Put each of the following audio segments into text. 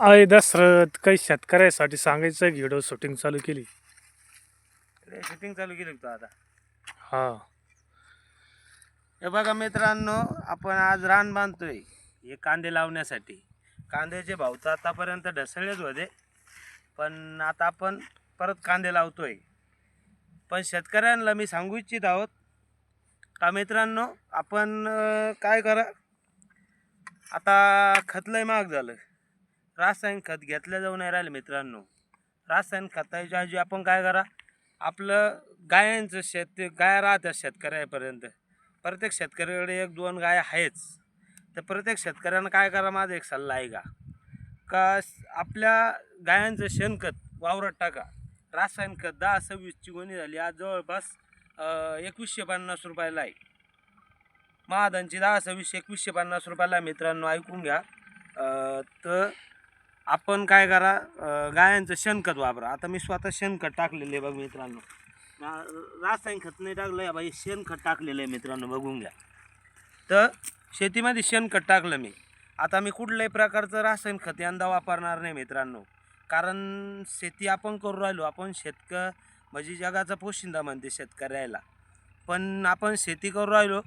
आहे दशरथ काही शेतकऱ्यासाठी सांगायचं व्हिडिओ शूटिंग चालू केली. शूटिंग चालू केली तू आता. हा. हे बघा मित्रांनो आपण आज रान बांधतोय. हे कांदे लावण्यासाठी. कांद्याचे भाव तर आतापर्यंत ढसळलेच होते. पण आता आपण परत कांदे लावतोय. पण शेतकऱ्यांना मी सांगू इच्छित आहोत. का मित्रांनो आपण काय करा? आता खत लय महाग झालं. रासायनिक खत घेतलं जाऊ नाही राहिलं मित्रांनो. रासायनिक खताच्या आजी आपण काय करा आपलं गायांचं शेत ते राहतात शेतकऱ्यापर्यंत. प्रत्येक शेतकऱ्याकडे एक दोन गाय आहेच. तर प्रत्येक शेतकऱ्यानं काय करा माझा एक सल्ला आहे का? का आपल्या गायांचं शेणखत वावरात टाका. रासायनिक खत दहा सव्वीसची गोणी झाली आज जवळपास एकवीसशे पन्नास रुपयाला आहे. महादांची दहा सव्वीस एकवीसशे पन्नास रुपयाला आहे मित्रांनो ऐकून घ्या. तर आपण काय करा गायांचं शेणखत वापरा. आता मी स्वतः शेणखत टाकलेलं आहे बघ मित्रांनो. रासायनिक खत नाही टाकलं आहे बाई शेणखत टाकलेलं आहे मित्रांनो बघून घ्या. तर शेतीमध्ये शेणखत टाकलं मी. आता मी कुठल्याही प्रकारचं रासायनिक खत यंदा वापरणार नाही मित्रांनो. कारण शेती आपण करू राहिलो आपण शेतक म्हणजे जगाचा पोशिंदा म्हणते शेतकऱ्याला. पण आपण शेती करू राहिलो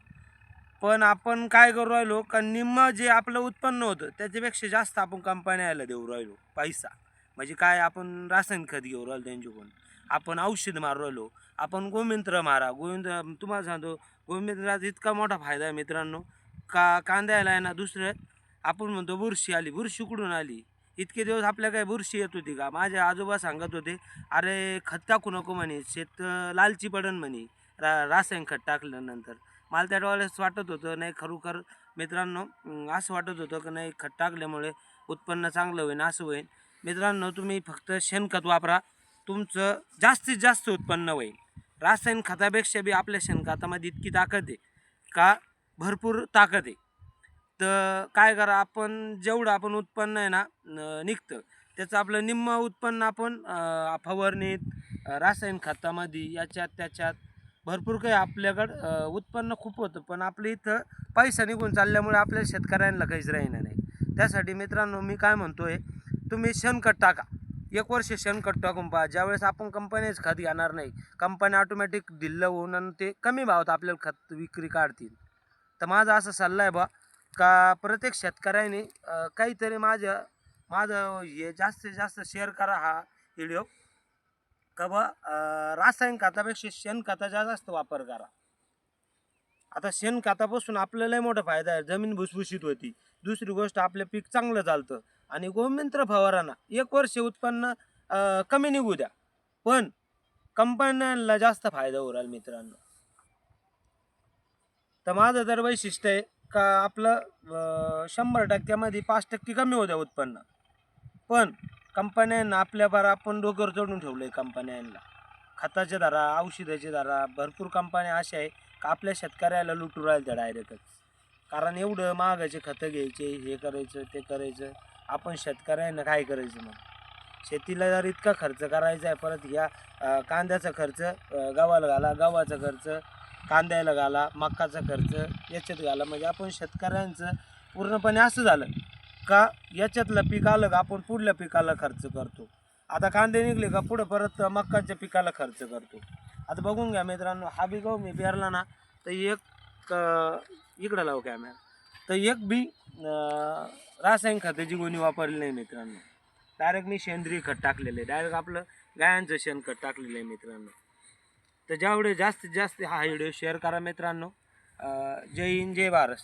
पण आपण काय करू राहिलो का निम्म जे आपलं उत्पन्न होतं त्याच्यापेक्षा जास्त आपण कंपन्याला देऊ राहिलो पैसा. म्हणजे काय आपण रासायनिक खत घेऊ राहिलो त्यांच्याकडून. आपण औषध मारू राहिलो. आपण गोमित्र मारा. गोविंद तुम्हाला सांगतो गोमिंत्राचा इतका मोठा फायदा आहे मित्रांनो. का कांद्याला आहे ना दुसरं आपण म्हणतो बुरशी आली बुरशी कुठून आली? इतके दिवस आपल्या काय बुरशी येत होती का? माझे आजोबा सांगत होते अरे खत टाकू नको म्हणे शेत लालची पडन म्हणे रा रासायनिक खत टाकल्यानंतर. मला त्या वेळेस वाटत होतं नाही खरोखर मित्रांनो असं वाटत होतं की नाही खत टाकल्यामुळे उत्पन्न चांगलं होईल असं होईल मित्रांनो तुम्ही फक्त शेणखत वापरा. तुमचं जास्तीत जास्त उत्पन्न होईल. रासायनिक खतापेक्षा बी आपल्या शेणखतामध्ये इतकी ताकद आहे का? भरपूर ताकद आहे. तर काय करा आपण जेवढं आपण उत्पन्न आहे ना न- निघतं. त्याचं आपलं निम्म उत्पन्न आपण फवारणीत रासायनिक खतामध्ये याच्यात त्याच्यात भरपूर काही आपल्याकडं उत्पन्न खूप होतं. पण आपल्या इथं पैसा निघून चालल्यामुळे आपल्या शेतकऱ्यांना काहीच राहिणार नाही. त्यासाठी मित्रांनो मी काय म्हणतो आहे तुम्ही शेणखत टाका. एक वर्ष शेणखत टाकून पहा. ज्यावेळेस आपण कंपनीच खत घेणार नाही कंपनी ऑटोमॅटिक ढिल्लं होऊन आणि ते कमी भावात आपल्याला खत विक्री काढतील. तर माझा असा सल्ला आहे बा का प्रत्येक शेतकऱ्याने काहीतरी माझ्या माझं हे जास्तीत जास्त शेअर करा हा व्हिडिओ. का बा रासायन रासायनिक खतापेक्षा शेणखताचा जास्त वापर करा. आता शेणखतापासून आपल्याला लय मोठा फायदा आहे. जमीन भुसभुशीत होती. दुसरी गोष्ट आपलं पीक चांगलं चालतं. आणि गोमंत्र फवारांना एक वर्ष उत्पन्न कमी निघू द्या. पण कंपन्यांना जास्त फायदा होऊ मित्रांनो. तर माझं तर वैशिष्ट्य आहे का आपलं शंभर टक्क्यामध्ये पाच टक्के कमी होत्या उत्पन्न. पण कंपन्यांना आपल्या आपण डोक्यावर चढून ठेवलं आहे कंपन्यांना. खताच्या दरा औषधाच्या दरा भरपूर कंपन्या अशा आहे का आपल्या शेतकऱ्याला लुटू राहिल्या डायरेक्टच. कारण एवढं महागाचे खतं घ्यायचे हे करायचं ते करायचं. आपण शेतकऱ्यांना काय करायचं मग? शेतीला जर इतका खर्च करायचा आहे परत या कांद्याचा खर्च गव्हाला घाला गव्हाचा खर्च कांद्याला घाला मक्काचा खर्च याच्यात घाला. म्हणजे आपण शेतकऱ्यांचं पूर्णपणे असं झालं. का याच्यातलं पीक आलं का आपण पुढल्या पिकाला खर्च करतो? आता कांदे निघले का पुढं परत मक्काच्या पिकाला खर्च करतो? आता बघून घ्या मित्रांनो हा बी गहू मी पेरला ना तर एक इकडं लावू कॅमेरा तर एक बी रासायनिक खताची गोणी वापरली नाही मित्रांनो. डायरेक्ट मी सेंद्रिय खत टाकलेलं आहे. डायरेक्ट आपलं गायांचं शेणखत टाकलेलं आहे मित्रांनो. तर ज्यावेळे जास्तीत जास्त हा व्हिडिओ शेअर करा मित्रांनो. जय हिंद जय भारत.